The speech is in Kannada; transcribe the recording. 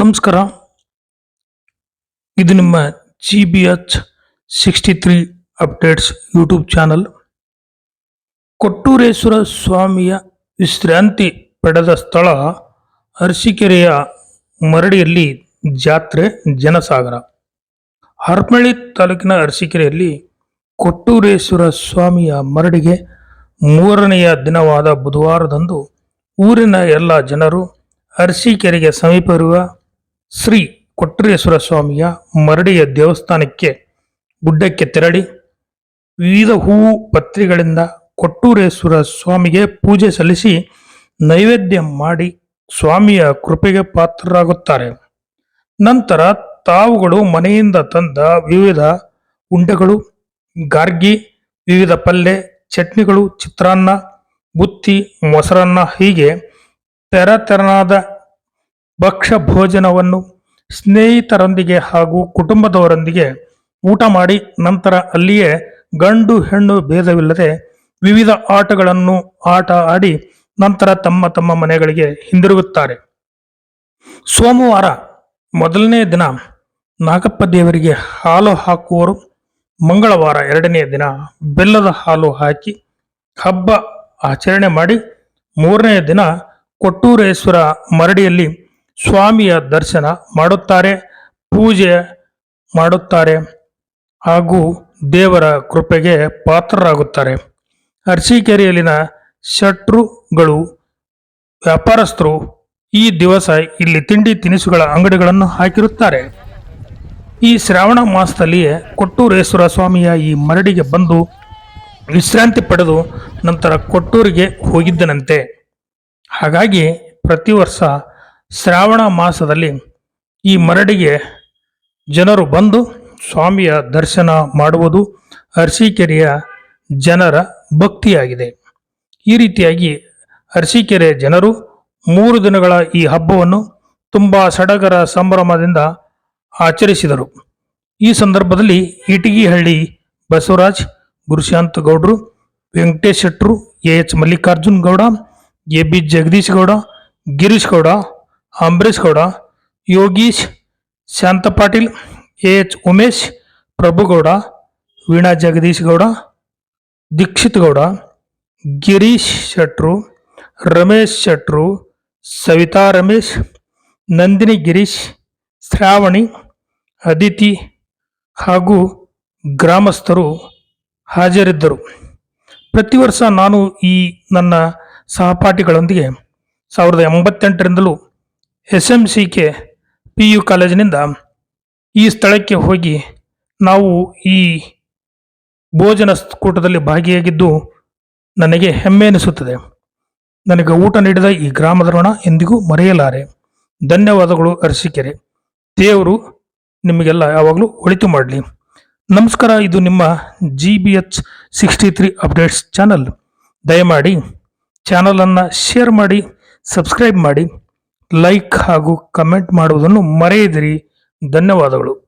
ನಮಸ್ಕಾರ. ಇದು ನಿಮ್ಮ G B H sixty three updates YouTube channel Kottureshwara ಸ್ವಾಮಿಯ ವಿಶ್ರಾಂತಿ ಪಡೆದ ಸ್ಥಳ ಅರಸೀಕೆರೆಯ ಮರಡಿಯಲ್ಲಿ ಜಾತ್ರೆ ಜನಸಾಗರ. ಹರಪಳ್ಳಿ ತಾಲೂಕಿನ ಅರಸೀಕೆರೆಯಲ್ಲಿ ಕೊಟ್ಟೂರೇಶ್ವರ ಸ್ವಾಮಿಯ ಮರಡಿಗೆ ಮೂರನೆಯ ದಿನವಾದ ಬುಧವಾರದಂದು ಊರಿನ ಎಲ್ಲ ಜನರು ಅರಸೀಕೆರೆಗೆ ಸಮೀಪವಿರುವ ಶ್ರೀ ಕೊಟ್ರೇಶ್ವರ ಸ್ವಾಮಿಯ ಮರಡಿಯ ದೇವಸ್ಥಾನಕ್ಕೆ ಗುಡ್ಡಕ್ಕೆ ತೆರಳಿ ವಿವಿಧ ಹೂವು ಪತ್ರಿಗಳಿಂದ ಕೊಟ್ಟೂರೇಶ್ವರ ಸ್ವಾಮಿಗೆ ಪೂಜೆ ಸಲ್ಲಿಸಿ ನೈವೇದ್ಯ ಮಾಡಿ ಸ್ವಾಮಿಯ ಕೃಪೆಗೆ ಪಾತ್ರರಾಗುತ್ತಾರೆ. ನಂತರ ತಾವುಗಳು ಮನೆಯಿಂದ ತಂದ ವಿವಿಧ ಉಂಡೆಗಳು, ಗಾರ್ಗಿ, ವಿವಿಧ ಪಲ್ಯ ಚಟ್ನಿಗಳು, ಚಿತ್ರಾನ್ನ, ಬುತ್ತಿ, ಮೊಸರನ್ನ ಹೀಗೆ ತೆರತೆರನಾದ ಭಕ್ಷ್ಯ ಭೋಜನವನ್ನು ಸ್ನೇಹಿತರೊಂದಿಗೆ ಹಾಗೂ ಕುಟುಂಬದವರೊಂದಿಗೆ ಊಟ ಮಾಡಿ ನಂತರ ಅಲ್ಲಿಯೇ ಗಂಡು ಹೆಣ್ಣು ಭೇದವಿಲ್ಲದೆ ವಿವಿಧ ಆಟಗಳನ್ನು ಆಟ ಆಡಿ ನಂತರ ತಮ್ಮ ತಮ್ಮ ಮನೆಗಳಿಗೆ ಹಿಂದಿರುಗುತ್ತಾರೆ. ಸೋಮವಾರ ಮೊದಲನೇ ದಿನ ನಾಗಪ್ಪ ದೇವರಿಗೆ ಹಾಲು ಹಾಕುವರು. ಮಂಗಳವಾರ ಎರಡನೇ ದಿನ ಬೆಲ್ಲದ ಹಾಲು ಹಾಕಿ ಹಬ್ಬ ಆಚರಣೆ ಮಾಡಿ ಮೂರನೇ ದಿನ ಕೊಟ್ಟೂರೇಶ್ವರ ಮರಡಿಯಲ್ಲಿ ಸ್ವಾಮಿಯ ದರ್ಶನ ಮಾಡುತ್ತಾರೆ, ಪೂಜೆ ಮಾಡುತ್ತಾರೆ ಹಾಗೂ ದೇವರ ಕೃಪೆಗೆ ಪಾತ್ರರಾಗುತ್ತಾರೆ. ಅರ್ಸಿಕೆರೆಯಲ್ಲಿನ ಶಟ್ರುಗಳು ವ್ಯಾಪಾರಸ್ಥರು ಈ ದಿವಸ ಇಲ್ಲಿ ತಿಂಡಿ ತಿನಿಸುಗಳ ಅಂಗಡಿಗಳನ್ನು ಹಾಕಿರುತ್ತಾರೆ. ಈ ಶ್ರಾವಣ ಮಾಸದಲ್ಲಿಯೇ ಕೊಟ್ಟೂರೇಶ್ವರ ಸ್ವಾಮಿಯ ಈ ಮರಡಿಗೆ ಬಂದು ವಿಶ್ರಾಂತಿ ಪಡೆದು ನಂತರ ಕೊಟ್ಟೂರಿಗೆ ಹೋಗಿದ್ದನಂತೆ. ಹಾಗಾಗಿ ಪ್ರತಿ ವರ್ಷ ಶ್ರಾವಣ ಮಾಸದಲ್ಲಿ ಈ ಮರಡಿಗೆ ಜನರು ಬಂದು ಸ್ವಾಮಿಯ ದರ್ಶನ ಮಾಡುವುದು ಅರಸೀಕೆರೆಯ ಜನರ ಭಕ್ತಿಯಾಗಿದೆ. ಈ ರೀತಿಯಾಗಿ ಅರಸೀಕೆರೆ ಜನರು ಮೂರು ದಿನಗಳ ಈ ಹಬ್ಬವನ್ನು ತುಂಬ ಸಡಗರ ಸಂಭ್ರಮದಿಂದ ಆಚರಿಸಿದರು. ಈ ಸಂದರ್ಭದಲ್ಲಿ ಇಟಗಿಹಳ್ಳಿ Basavaraj, Gurushant Gowdru, Venkatesh Shetru A H Mallikarjun Gowda, A B Jagadish Gowda, Girish Gowda Ambarish Gowda Yogish Shanta Patil A H. Umesh, Prabhugowda, Veena Jagadish Gowda Dikshit Gowda Girish Shetru, Ramesh Shetru, Savita Ramesh, Nandini Girish, Shravani, Aditi ಹಾಗೂ ಗ್ರಾಮಸ್ಥರು ಹಾಜರಿದ್ದರು. ಪ್ರತಿ ವರ್ಷ ನಾನು ಈ ನನ್ನ ಸಹಪಾಠಿಗಳೊಂದಿಗೆ ಸಾವಿರದ ಎಂಬತ್ತೆಂಟರಿಂದಲೂ S M C K P U ಕಾಲೇಜಿನಿಂದ ಈ ಸ್ಥಳಕ್ಕೆ ಹೋಗಿ ನಾವು ಈ ಭೋಜನ ಕೂಟದಲ್ಲಿ ಭಾಗಿಯಾಗಿದ್ದು ನನಗೆ ಹೆಮ್ಮೆ ಎನಿಸುತ್ತದೆ ನನಗೆ ಊಟ ನೀಡಿದ ಈ ಗ್ರಾಮದ ಋಣ ಎಂದಿಗೂ ಮರೆಯಲಾರೆ. ಧನ್ಯವಾದಗಳು ಅರಸಿಕೆರೆ. ದೇವರು ನಿಮಗೆಲ್ಲ ಯಾವಾಗಲೂ ಒಳಿತು ಮಾಡಲಿ. ನಮಸ್ಕಾರ, ಇದು ನಿಮ್ಮ G B H sixty three updates channel. ದಯಮಾಡಿ ಚಾನಲನ್ನು ಶೇರ್ ಮಾಡಿ, ಸಬ್ಸ್ಕ್ರೈಬ್ ಮಾಡಿ. ಲೈಕ್ ಹಾಗೂ ಕಮೆಂಟ್ ಮಾಡುವುದನ್ನು ಮರೆಯದಿರಿ. ಧನ್ಯವಾದಗಳು.